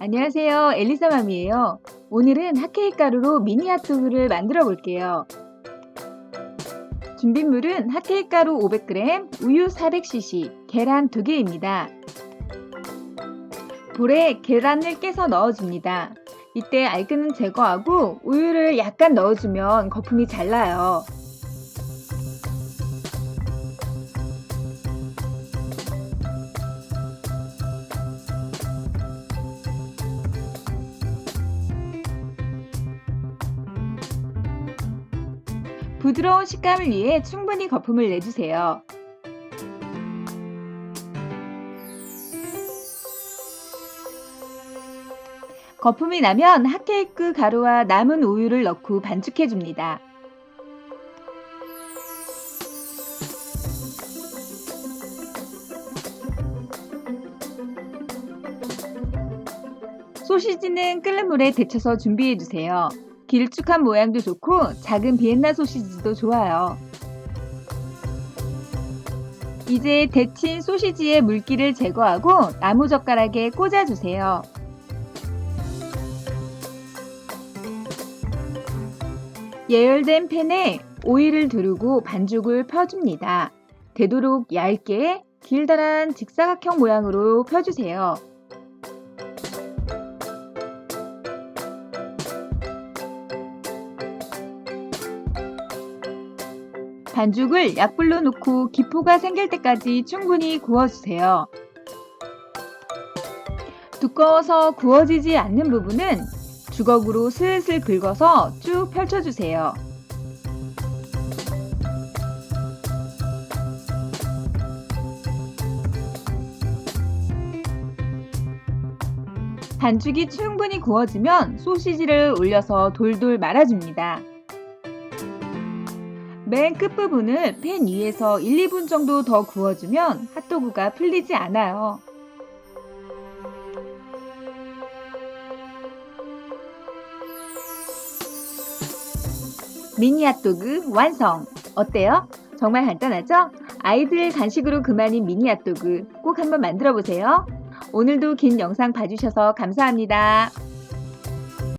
안녕하세요. 엘리사 맘이에요. 오늘은 핫케이크 가루로 미니 핫도그를 만들어 볼게요. 준비물은 핫케이크 가루 500g, 우유 400cc, 계란 2개입니다. 볼에 계란을 깨서 넣어줍니다. 이때 알끈은 제거하고 우유를 약간 넣어주면 거품이 잘 나요. 부드러운 식감을 위해 충분히 거품을 내주세요. 거품이 나면 핫케이크 가루와 남은 우유를 넣고 반죽해줍니다. 소시지는 끓는 물에 데쳐서 준비해주세요. 길쭉한 모양도 좋고 작은 비엔나 소시지도 좋아요. 이제 데친 소시지의 물기를 제거하고 나무 젓가락에 꽂아주세요. 예열된 팬에 오일을 두르고 반죽을 펴줍니다. 되도록 얇게 길다란 직사각형 모양으로 펴주세요. 반죽을 약불로 놓고 기포가 생길 때까지 충분히 구워주세요. 두꺼워서 구워지지 않는 부분은 주걱으로 슬슬 긁어서 쭉 펼쳐주세요. 반죽이 충분히 구워지면 소시지를 올려서 돌돌 말아줍니다. 맨 끝부분을 팬 위에서 1, 2분 정도 더 구워주면 핫도그가 풀리지 않아요. 미니 핫도그 완성! 어때요? 정말 간단하죠? 아이들 간식으로 그만인 미니 핫도그 꼭 한번 만들어 보세요. 오늘도 긴 영상 봐주셔서 감사합니다.